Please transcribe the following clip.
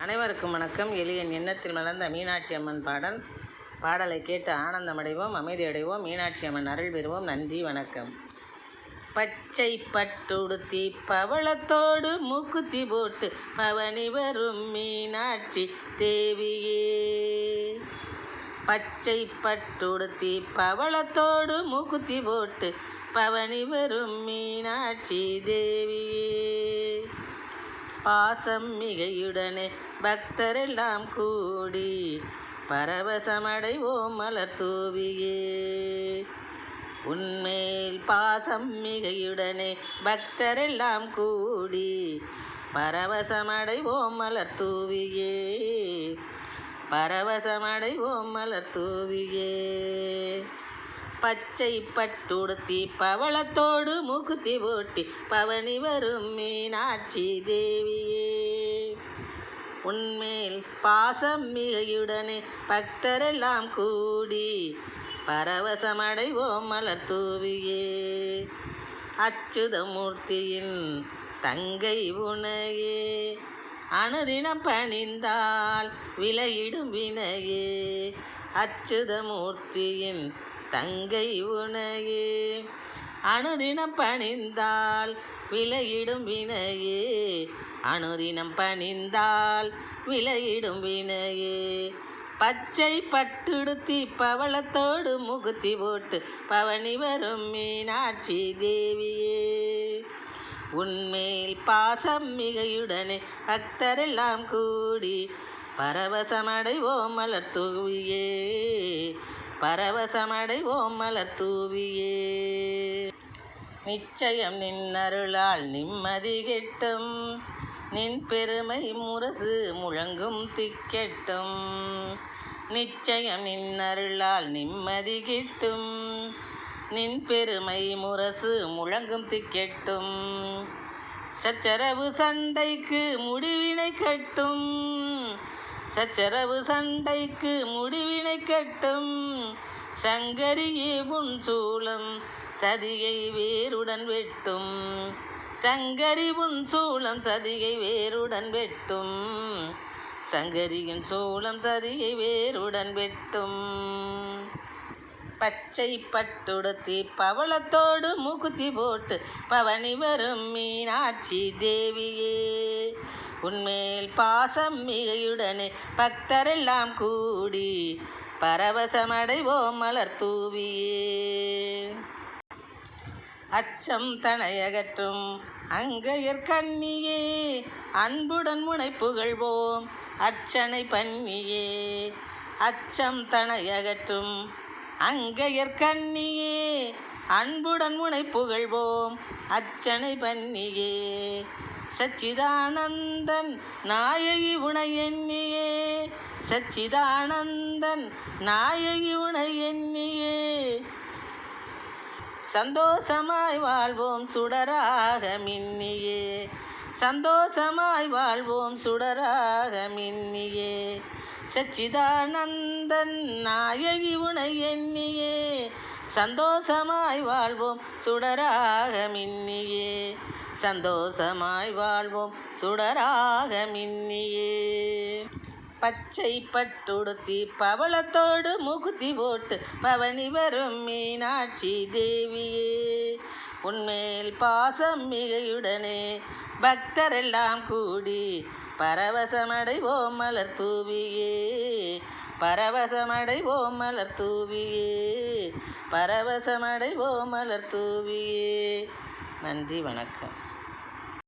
அனைவருக்கும் வணக்கம். எளியன் எண்ணத்தில் மலர்ந்த மீனாட்சி அம்மன் பாடல். பாடலை கேட்டு ஆனந்தமடைவோம் அமைதியடைவோம். மீனாட்சி அம்மன் அருள் பெறுவோம். நன்றி வணக்கம். பச்சை பட்டுடுத்தி பவளத்தோடு மூக்குத்தி போட்டு பவனி வரும் மீனாட்சி தேவியே. பச்சை பட்டுடுத்தி பவளத்தோடு மூக்குத்தி போட்டு பவனி வரும் மீனாட்சி தேவியே. பாசம் மிகையுடனே பக்தரெல்லாம் கூடி பரவசமடைவோம் மலர் தூவியே. உன்மேல் பாசம் மிகையுடனே பக்தரெல்லாம் கூடி பரவசமடைவோம் மலர் தூவியே. பரவசமடைவோம் மலர் தூவியே. பச்சை பட்டுடுத்தி பவளத்தோடு மூக்குத்தி ஓட்டி பவனி வரும் மீனாட்சி தேவியே. உன்மேல் பாசம் மிகையுடனே பக்தரெல்லாம் கூடி பரவசமடைவோம் மலர் தூவியே. அச்சுதமூர்த்தியின் தங்கை உனையே. அனுதினம் பணிந்தால் விலையிடும் வினையே. அச்சுதமூர்த்தியின் தங்கை உனையே. அனுதினம் பணிந்தால் விலையிடும் வினையே. அனுதினம் பணிந்தால் விலையிடும் வினையே. பச்சை பட்டுடுத்தி பவளத்தோடு முகுத்தி போட்டு பவனி வரும் மீனாட்சி தேவியே. உன்மேல் பாசம் மிகையுடனே பக்தரெல்லாம் கூடி பரவசமடைவோம் மலர் தூவியே. பரவசமடைவோம் மலர் தூவியே நிச்சயம் நின்னருளால் நிம்மதி கெட்டும். நின் பெருமை முரசு முழங்கும் திக்கெட்டும். நிச்சயம் நின்னருளால் நிம்மதி கிட்டும். நின் பெருமை முரசு முழங்கும் திக்கெட்டும். சச்சரவு சண்டைக்கு முடிவினை கட்டும். சச்சரவு சண்டைக்கு முடிவினை கட்டும். சங்கரியே புன் சூளம் சதியை வேருடன் வெட்டும். சங்கரி உன் சூளம் சதியை வேருடன் வெட்டும். சங்கரியின் சூளம் சதியை வேருடன் வெட்டும். பச்சை பட்டுடுத்தி பவளத்தோடு முகுத்தி போட்டு பவனி வரும் மீனாட்சி தேவியே. உன்மேல் பாசம் மிகையுடனே பக்தரெல்லாம் கூடி பரவசமடைவோம் மலர் தூவியே. அச்சம் தனையகற்றும் அங்கையர் கண்ணியே அன்புடன் முனை புகழ்வோம் அர்ச்சனை பன்னியே அச்சம் தனையகற்றும் அங்கையர் கண்ணியே அன்புடன் முனை புகழ்வோம் அச்சனை பன்னியே சச்சிதானந்தன் நாயகி உனை எண்ணியே. சச்சிதானந்தன் நாயகி உனை எண்ணியே. சந்தோஷமாய் வாழ்வோம் சுடராக மின்னியே. சந்தோஷமாய் வாழ்வோம் சுடராக மின்னியே. சச்சிதானந்தன் நாயகி உனை எண்ணியே. சந்தோஷமாய் வாழ்வோம் சுடராக மின்னியே. சந்தோஷமாய் வாழ்வோம் சுடராக மின்னியே. பச்சை பட்டுடுத்தி பவளத்தோடு முகுதி போட்டு பவனி வரும் மீனாட்சி தேவியே. உன்மேல் பாசம் மிகையுடனே பக்தரெல்லாம் கூடி பரவசமடைவோம் மலர் தூவியே. பரவசமடைவோம் மலர் தூவியே பரவசமடைவோம் மலர் தூவியே நன்றி வணக்கம்.